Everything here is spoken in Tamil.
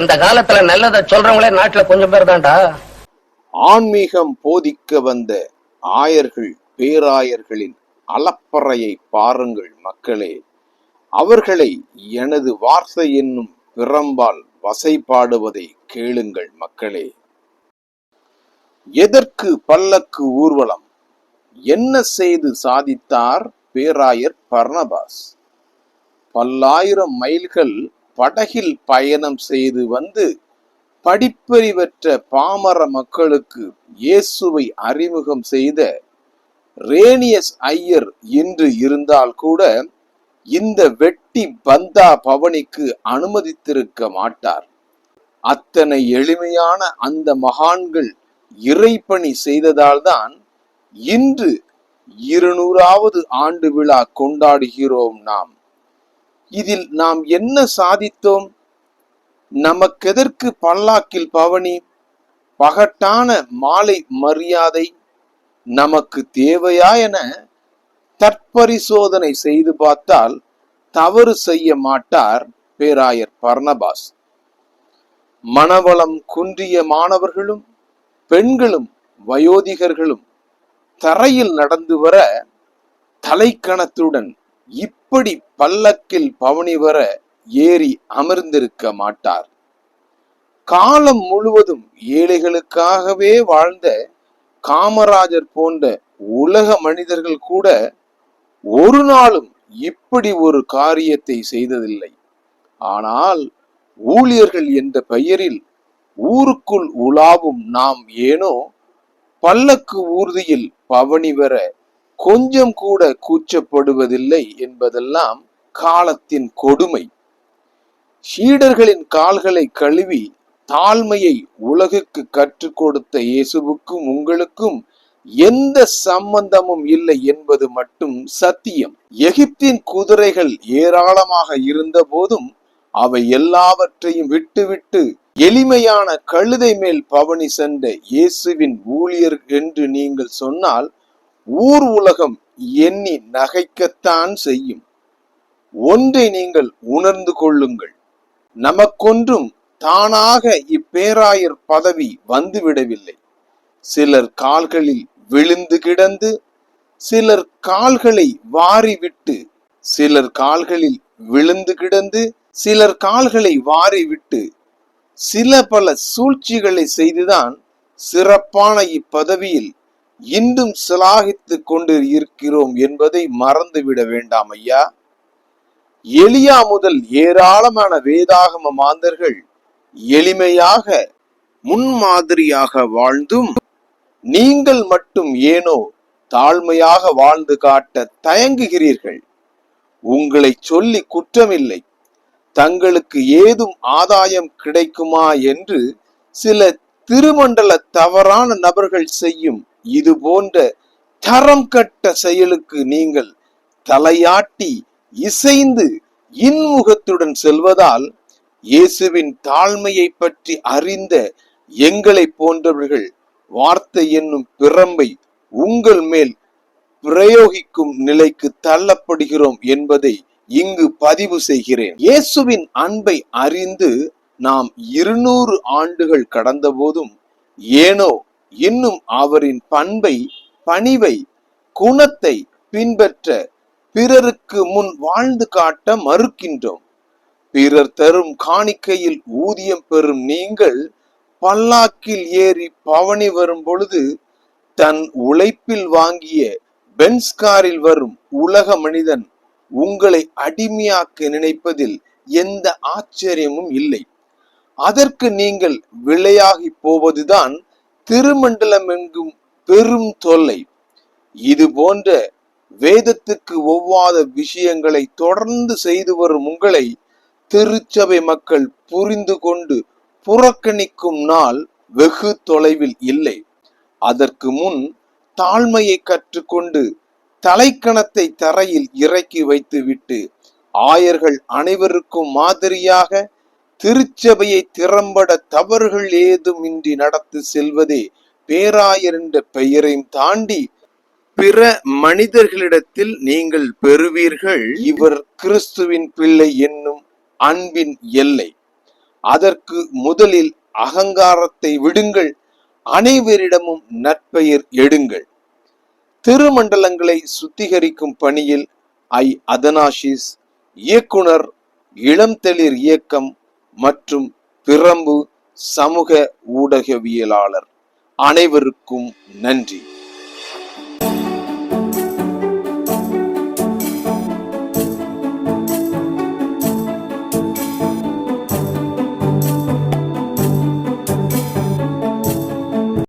இந்த காலத்துல நல்லத சொல்றவங்களே நாட்டுல கொஞ்சம் பேர் தான்டா. ஆன்மீகம் போதிக்க வந்த ஆயர்கள் பேராயர்களின் அலப்பறையை பாருங்கள் மக்களே. அவர்களை எனது வார்த்தை என்னும் பிரம்பால் வசைப்பாடுவதை கேளுங்கள் மக்களே. எதற்கு பல்லக்கு ஊர்வலம்? என்ன செய்து சாதித்தார் பேராயர் பர்னபாஸ் பல்லாயிரம் மைல்கள் படகில் பயணம் செய்து வந்து படிப்பறிவற்ற பாமர மக்களுக்கு இயேசுவை அறிமுகம் செய்த ரேனியஸ் ஐயர் என்று இருந்தால் கூட இந்த வெட்டி பந்தா பவனிக்கு அனுமதித்திருக்க மாட்டார். அத்தனை எளிமையான அந்த மகான்கள் இறைப்பணி செய்ததால்தான் இன்று இருநூறாவது ஆண்டு விழா கொண்டாடுகிறோம் நாம். இதில் நாம் என்ன சாதித்தோம்? நமக்கெதற்கு பல்லாக்கில் பவனி? பகட்டான மாலை மரியாதை நமக்கு தேவையா என தற்பரிசோதனை செய்து பார்த்தால் தவறு செய்ய மாட்டார் பேராயர் பர்னபாஸ் மனவளம் குன்றிய மாணவர்களும் பெண்களும் வயோதிகர்களும் தரையில் நடந்து வர தலைக்கணத்துடன் இப்படி பல்லக்கில் பவனி வர ஏறி அமர்ந்திருக்க மாட்டார். காலம் முழுவதும் ஏழைகளுக்காகவே வாழ்ந்த காமராஜர் போன்ற உலக மனிதர்கள் கூட ஒரு நாளும் இப்படி ஒரு காரியத்தை செய்ததில்லை. ஆனால் ஊழியர்கள் என்ற பெயரில் ஊருக்குள் உலாவும் நாம் ஏனோ? பல்லக்கு ஊர்தியில் பவனி வர கொஞ்சம் கூட கூச்சப்படுவதில்லை என்பதெல்லாம் காலத்தின் கொடுமை. சீடர்களின் கால்களை கழுவி தாழ்மையை உலகுக்கு கற்றுக் கொடுத்த இயேசுவுக்கும் உங்களுக்கும் எந்த சம்பந்தமும் இல்லை என்பது மட்டும் சத்தியம். எகிப்தின் குதிரைகள் ஏராளமாக இருந்த போதும் அவை எல்லாவற்றையும் விட்டுவிட்டு எளிமையான கழுதை மேல் பவனி சென்ற இயேசுவின் ஊழியர் என்று நீங்கள் சொன்னால் ஊர் உலகம் எண்ணி நகைக்கத்தான் செய்யும். ஒன்றை நீங்கள் உணர்ந்து கொள்ளுங்கள். நமக்கொன்றும் தானாக இப்பேராயர் பதவி வந்துவிடவில்லை. சிலர் கால்களில் விழுந்து கிடந்து சிலர் கால்களை வாரிவிட்டு சிலர் கால்களில் விழுந்து கிடந்து சிலர் கால்களை வாரிவிட்டு சில பல சூழ்ச்சிகளை செய்துதான் சிறப்பான இப்பதவியில் இன்றும் சிலாகித்துக் கொண்டு இருக்கிறோம் என்பதை மறந்துவிட வேண்டாம் ஐயா. எளியா முதல் ஏராளமான வேதாகம மாந்தர்கள் எளிமையாக முன்மாதிரியாக வாழ்ந்தும் நீங்கள் மட்டும் ஏனோ தாழ்மையாக வாழ்ந்து காட்ட தயங்குகிறீர்கள். உங்களை சொல்லி குற்றமில்லை. தங்களுக்கு ஏதும் ஆதாயம் கிடைக்குமா என்று சில திருமண்டல தவறான நபர்கள் செய்யும் இது போன்ற தரம் கட்ட செயலுக்கு நீங்கள் தலையாட்டி இசைந்து இன்முகத்துடன் செல்வதால் இயேசுவின் தாழ்மையை பற்றி அறிந்த எங்களை போன்றவர்கள் வார்த்தை என்னும் பிரம்பை உங்கள் மேல் பிரயோகிக்கும் நிலைக்கு தள்ளப்படுகிறோம் என்பதை இங்கு பதிவு செய்கிறேன். இயேசுவின் அன்பை அறிந்து நாம் இருநூறு ஆண்டுகள் கடந்த போதும் ஏனோ இன்னும் அவரின் பண்பை பணிவை குணத்தை பின்பற்ற பிறருக்கு முன் வாழ்ந்து காட்ட மறுக்கின்றோம். பிறர் தரும் காணிக்கையில் ஊதியம் பெறும் நீங்கள் பல்லாக்கில் ஏறி பவனி வரும் பொழுது தன் உழைப்பில் வாங்கிய பென்ஸ்காரில் வரும் உலக மனிதன் உங்களை அடிமையாக்க நினைப்பதில் எந்த ஆச்சரியமும் இல்லை. அதற்கு நீங்கள் விளையாகி போவதுதான் திருமண்டலம் எங்கும் பெரும் தொல்லை. இது போன்ற வேதத்துக்கு ஒவ்வாத விஷயங்களை தொடர்ந்து செய்து வரும் உங்களை திருச்சபை மக்கள் புரிந்து கொண்டு புறக்கணிக்கும் நாள் வெகு தொலைவில் இல்லை. அதற்கு முன் தாழ்மையை கற்றுக்கொண்டு தலைக்கணத்தை தரையில் இறக்கி வைத்துவிட்டு ஆயர்கள் அனைவருக்கும் மாதிரியாக திருச்சபையை திறம்பட தவறுகள் ஏதுமின்றி நடத்தி செல்வதே பேராயர் என்ற பெயரையும் தாண்டி பிற மனிதர்களிடத்தில் நீங்கள் பெறுவீர்கள். இவர் கிறிஸ்துவின் பிள்ளை என்னும் அன்பின் எல்லை. அதற்கு முதலில் அகங்காரத்தை விடுங்கள். அனைவரிடமும் நற்பெயர் எடுங்கள். திருமண்டலங்களை சுத்திகரிக்கும் பணியில் ஐ. அதனாஷிஸ் இயக்குனர் இளம்தளிர் இயக்கம் மற்றும் பிரம்பு சமூக ஊடகவியலாளர். அனைவருக்கும் நன்றி.